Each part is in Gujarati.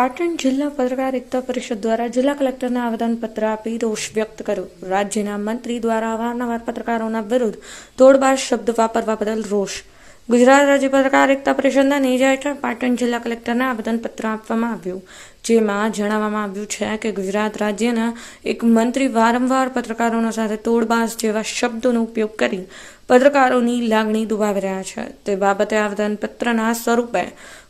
પાટણ જિલ્લા પત્રકાર પરિષદ દ્વારા જિલ્લા કલેક્ટરને આવેદનપત્ર આપી રોષ વ્યક્ત કર્યો. રાજ્યના મંત્રી દ્વારા અવારનવાર પત્રકારોના વિરુદ્ધ તોડબાર શબ્દ વાપરવા બદલ રોષ ગુજરાત રાજ્ય પત્રકાર એકતા પરિષદના નેજા હેઠળ પાટણ જિલ્લા કલેક્ટરને આવેદનપત્ર આપવામાં આવ્યું. જેમાં જણાવવામાં આવ્યું છે કે ગુજરાત રાજ્યના એક મંત્રી વારંવાર પત્રકારોના સાથે તોડબાસ જેવા શબ્દોનો ઉપયોગ કરી પત્રકારોની લાગણી દુભાવી રહ્યા છે. તે બાબતે આવેદનપત્રના સ્વરૂપે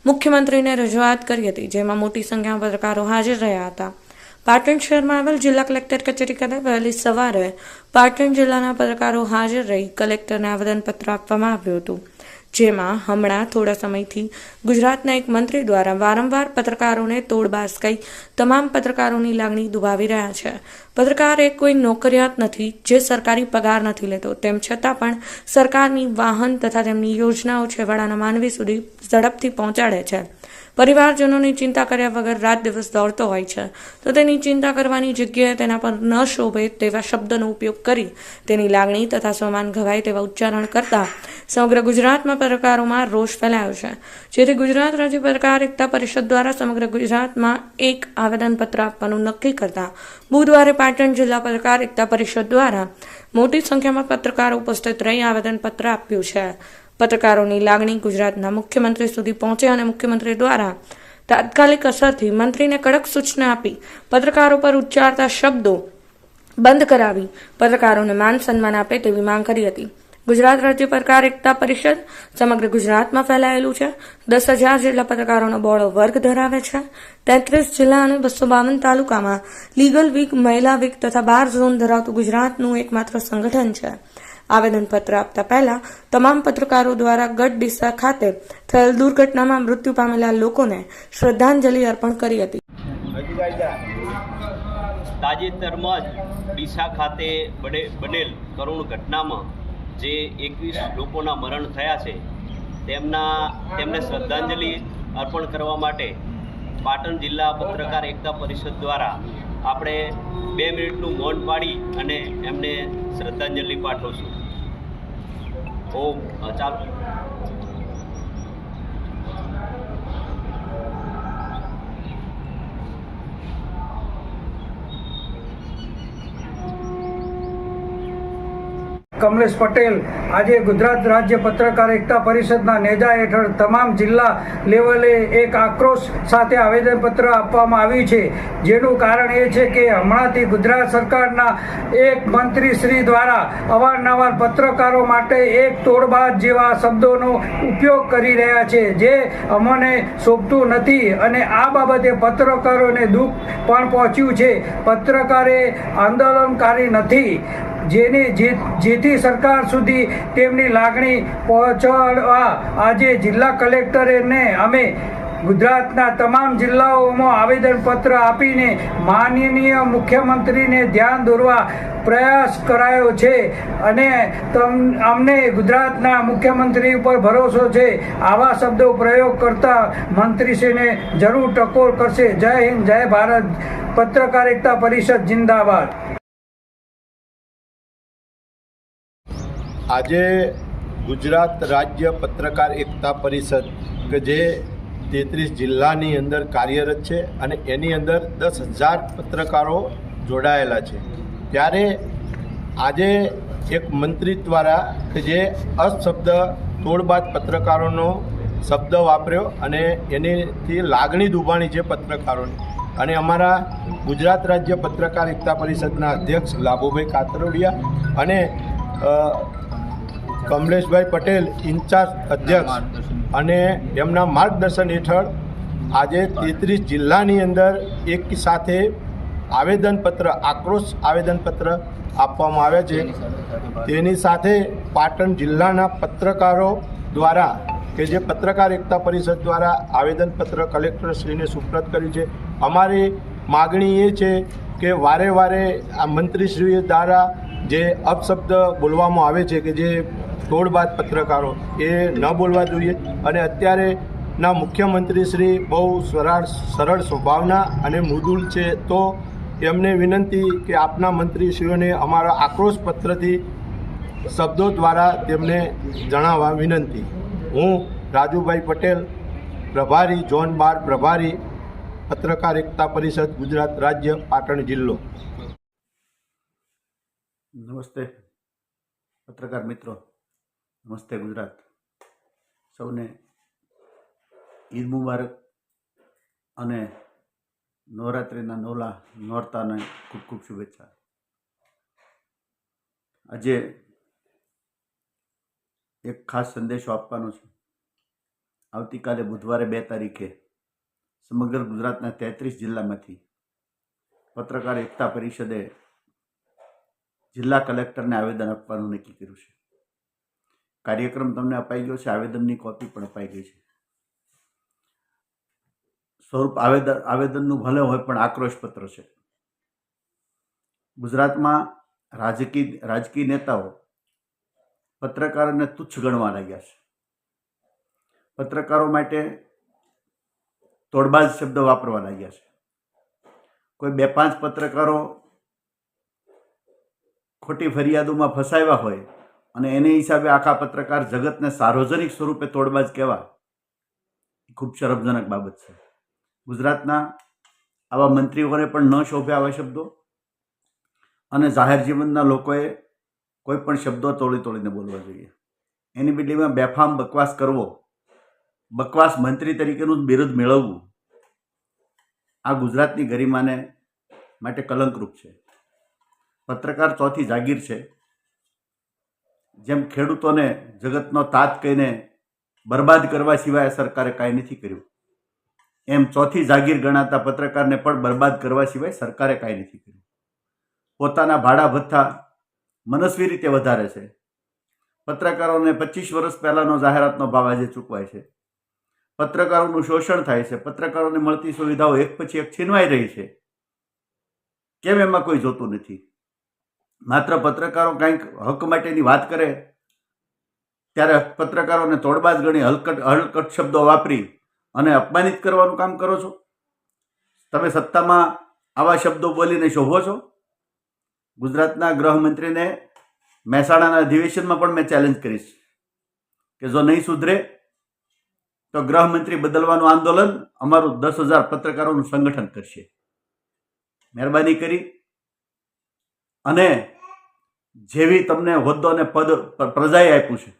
મુખ્યમંત્રીને રજૂઆત કરી હતી, જેમાં મોટી સંખ્યામાં પત્રકારો હાજર રહ્યા હતા. પાટણ શહેરમાં આવેલ જિલ્લા કલેક્ટર કચેરી ખાતે વહેલી સવારે પાટણ જિલ્લાના પત્રકારો હાજર રહી કલેક્ટરને આવેદનપત્ર આપવામાં આવ્યું હતું. જેમાં હમણાં થોડા સમયથી ગુજરાતના એક મંત્રી દ્વારા વારંવાર પત્રકારોને તોડબાસ કહી તમામ પત્રકારોની લાગણી દુભાવી રહ્યા છે. પત્રકાર એ કોઈ નોકરિયાત નથી, જે સરકારી પગાર નથી લેતો. તેમ છતાં પણ સરકારની વાહન તથા તેમની યોજનાઓ છેવાડાના માનવી સુધી ઝડપથી પહોંચાડે છે. પરિવારજનોની ચિંતા કર્યા વગર રાત દિવસ દોડતો હોય છે. તો તેની ચિંતા કરવાની જગ્યાએ તેના પર ન શોભે તેવા શબ્દનો ઉપયોગ કરી તેની લાગણી તથા સમાન ઘવાય તેવા ઉચ્ચારણ કરતા સમગ્ર ગુજરાતમાં પત્રકારોમાં રોષ ફેલાયો છે. જેથી ગુજરાત રાજ્ય પત્રકાર એકતા પરિષદ દ્વારા સમગ્ર ગુજરાતમાં એક આવેદનપત્ર આપવાનું નક્કી કરતા બુધવારે પાટણ જિલ્લા પત્રકાર એકતા પરિષદ દ્વારા મોટી સંખ્યામાં પત્રકારો ઉપસ્થિત રહી આવેદનપત્ર આપ્યું છે. પત્રકારોની લાગણી ગુજરાતના મુખ્યમંત્રી સુધી પહોંચે અને મુખ્યમંત્રી દ્વારા તાત્કાલિક અસરથી મંત્રીને કડક સૂચના આપી, પત્રકારો પર ઉચ્ચારતા શબ્દો બંધ કરાવી, પત્રકારોને માન સન્માન આપે તેવી માંગ કરી હતી. ગુજરાત રાજ્ય પત્રકાર એકતા પરિષદ સમગ્ર ગુજરાતમાં ફેલાયેલું છે. દસ હજાર જેટલા પત્રકારોનો બહોળો વર્ગ ધરાવે છે. તેત્રીસ જિલ્લા અને બસો બાવન તાલુકામાં લીગલ વીક, મહિલા વીક તથા બાર ઝોન ધરાવતું ગુજરાતનું એકમાત્ર સંગઠન છે. આવેદનપત્ર આપતા પહેલા તમામ પત્રકારો દ્વારા ગઢ ડીસા ખાતે થયેલ દુર્ઘટનામાં મૃત્યુ પામેલા લોકોને શ્રદ્ધાંજલિ અર્પણ કરી હતી. તાજેતરમાં જ ડીસા ખાતે બને, બનેલ કરુણ ઘટનામાં જે એકવીસ લોકોના મરણ થયા છે, તેમના, તેમને શ્રદ્ધાંજલિ અર્પણ કરવા માટે પાટણ જિલ્લા પત્રકાર એકતા પરિષદ દ્વારા આપણે બે મિનિટનું મૌન પાડી અને એમને શ્રદ્ધાંજલિ પાઠવશું. 哦，啊，加 કમલેશ પટેલ. આજે ગુજરાત રાજ્ય પત્રકાર એકતા પરિષદના નેજા હેઠળ તમામ જિલ્લા લેવલે એક આક્રોશ સાથે આવેદનપત્ર આપવામાં આવ્યું છે. જેનું કારણ એ છે કે હમણાંથી ગુજરાત સરકારના એક મંત્રી શ્રી દ્વારા અવારનવાર પત્રકારો માટે એક તોડબાજ જેવા શબ્દોનો ઉપયોગ કરી રહ્યા છે, જે અમને શોભતું નથી અને આ બાબતે પત્રકારોને દુઃખ પણ પહોંચ્યું છે. પત્રકારે આંદોલનકારી નથી. જેની જે- જેથી સરકાર સુધી તેમની લાગણી પહોંચાડવા આજે જિલ્લા કલેક્ટરને અમે ગુજરાતના તમામ જિલ્લાઓમાં આવેદનપત્ર આપીને માનનીય મુખ્યમંત્રીને ધ્યાન દોરવા પ્રયાસ કરાયો છે અને તમ, અમને ગુજરાતના મુખ્યમંત્રી ઉપર ભરોસો છે. આવા શબ્દો પ્રયોગ કરતા મંત્રીશ્રીને જરૂર ટકોર કરશે. જય હિન્દ, જય ભારત. પત્રકારિતા પરિષદ જિંદાબાદ. આજે ગુજરાત રાજ્ય પત્રકાર એકતા પરિષદ કે જે તેત્રીસ જિલ્લાની અંદર કાર્યરત છે અને એની અંદર દસ હજાર પત્રકારો જોડાયેલા છે. ત્યારે આજે એક મંત્રી દ્વારા કે જે અશબ્દ તોડબાદ પત્રકારોનો શબ્દ વાપર્યો અને એનીથી લાગણી દુભાણી છે પત્રકારોની અને અમારા ગુજરાત રાજ્ય પત્રકાર એકતા પરિષદના અધ્યક્ષ લાભુભાઈ કાતરોડિયા અને કમલેશભાઈ પટેલ ઇન્ચાર્જ અધ્યક્ષ અને એમના માર્ગદર્શન હેઠળ આજે તેત્રીસ જિલ્લાની અંદર એક સાથે આવેદનપત્ર, આક્રોશ આવેદનપત્ર આપવામાં આવ્યા છે. તેની સાથે પાટણ જિલ્લાના પત્રકારો દ્વારા કે જે પત્રકાર એકતા પરિષદ દ્વારા આવેદનપત્ર કલેક્ટરશ્રીને સુપ્રત કર્યું છે. અમારી માગણી એ છે કે વારે વારે આ મંત્રીશ્રી દ્વારા જે અપશબ્દ બોલવામાં આવે છે કે જે તોડબાદ પત્રકારો એ ન બોલવા જોઈએ અને અત્યારે ના મુખ્યમંત્રી શ્રી બહુ સરળ સરળ સ્વભાવના અને મૃદુલ છે, તો એમને વિનંતી કે આપના મંત્રીશ્રીઓને અમારા આક્રોશ પત્રથી શબ્દો દ્વારા તેમને જણાવવા વિનંતી. હું રાજુભાઈ પટેલ, પ્રભારી ઝોન બાર પ્રભારી પત્રકાર એકતા પરિષદ, ગુજરાત રાજ્ય, પાટણ જિલ્લો. નમસ્તે, પત્રકાર મિત્રો. નમસ્તે ગુજરાત. સૌને ઈદ મુબારક અને નવરાત્રિના નવલા નોરતાને ખૂબ ખૂબ શુભેચ્છા. આજે એક ખાસ સંદેશો આપવાનો છે. આવતીકાલે બુધવારે બે તારીખે સમગ્ર ગુજરાતના તેત્રીસ જિલ્લામાંથી પત્રકાર એકતા પરિષદે જિલ્લા કલેક્ટરને આવેદન આપવાનું નક્કી કર્યું છે. કાર્યક્રમ તમને અપાઈ ગયો છે, આવેદનની કોપી પણ અપાઈ ગઈ છે. સ્વરૂપ આવેદન આવેદનનું ભલે હોય પણ આક્રોશપત્ર છે. ગુજરાતમાં રાજકીય રાજકીય નેતાઓ પત્રકારોને તુચ્છ ગણવા લાગ્યા છે. પત્રકારો માટે તોડબાજ શબ્દ વાપરવા લાગ્યા છે. કોઈ બે પાંચ પત્રકારો ખોટી ફરિયાદોમાં ફસાયા હોય અને એને હિસાબે આખા પત્રકાર જગતને સાર્વજનિક સ્વરૂપે તોડબાજ કહેવા ખૂબ શરમજનક બાબત છે. ગુજરાતના આવા મંત્રીઓને પણ ન શોભે આવા શબ્દો. અને જાહેર જીવનના લોકોએ કોઈ પણ શબ્દો તોડી તોડીને બોલવા જોઈએ. એની બદલીમાં બેફામ બકવાસ કરવો, બકવાસ મંત્રી તરીકેનું બિરુદ મેળવવું, આ ગુજરાતની ગરિમાને માટે કલંકરૂપ છે. પત્રકાર ચોથી જાગીર છે. જેમ ખેડૂતોને જગતનો તાત કહીને બરબાદ કરવા સિવાય સરકારે કાંઈ નથી કર્યું. એમ ચોથી જાગીર ગણાતા પત્રકારને પણ બરબાદ કરવા સિવાય સરકારે કાંઈ નથી કર્યું. પોતાના ભાડા ભથ્થા મનસ્વી રીતે વધારે છે. પત્રકારોને પચીસ વર્ષ પહેલાંનો જાહેરાતનો ભાવ આજે ચૂકવાય છે. પત્રકારોનું શોષણ થાય છે. પત્રકારોને મળતી સુવિધાઓ એક પછી એક છીનવાઈ રહી છે. કેમ એમાં કોઈ જોતું નથી? માત્ર પત્રકારો કંઈક હક માટેની વાત કરે, ત્યારે પત્રકારોને તોડબાજ ગણી હલકટ હલકટ શબ્દો વાપરી અને અપમાનિત કરવાનું કામ કરો છો? તમે સત્તામાં આવા શબ્દો બોલીને શોભો છો? ગુજરાતના ગૃહમંત્રીને મહેસાણાના અધિવેશનમાં પણ મેં ચેલેન્જ કરીશ કે જો નહીં સુધરે, તો ગૃહમંત્રી બદલવાનું આંદોલન અમારું દસ હજાર પત્રકારોનું સંગઠન કરશે. મહેરબાની કરી. અને જેવી તમને હોદ્દો અને પદ પ્રજાએ આપ્યું છે,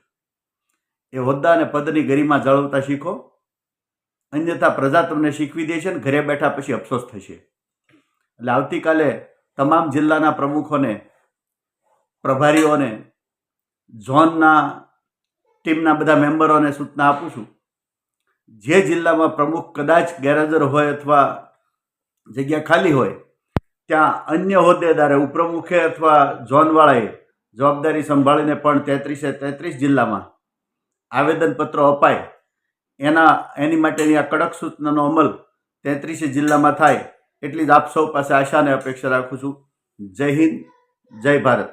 એ હોદ્દા અને પદની ગરિમા જાળવતા શીખો. અન્યથા પ્રજા તમને શીખવી દે છે ને ઘરે બેઠા પછી અફસોસ થશે એટલે આવતીકાલે તમામ જિલ્લાના પ્રમુખોને, પ્રભારીઓને, ઝોનના ટીમના બધા મેમ્બરોને સૂચના આપું છું. જે જિલ્લામાં પ્રમુખ કદાચ ગેરહાજર હોય અથવા જગ્યા ખાલી હોય ત્યાં અન્ય હોદ્દેદારે, ઉપપ્રમુખે અથવા ઝોનવાળાએ જવાબદારી સંભાળીને પણ તેત્રીસે તેત્રીસ જિલ્લામાં આવેદનપત્રો અપાય. એના, એની માટેની આ કડક સૂચનાનો અમલ તેત્રીસે જિલ્લામાં થાય એટલી જ આપ સૌ પાસે આશા અને અપેક્ષા રાખું છું. જય હિન્દ, જય ભારત.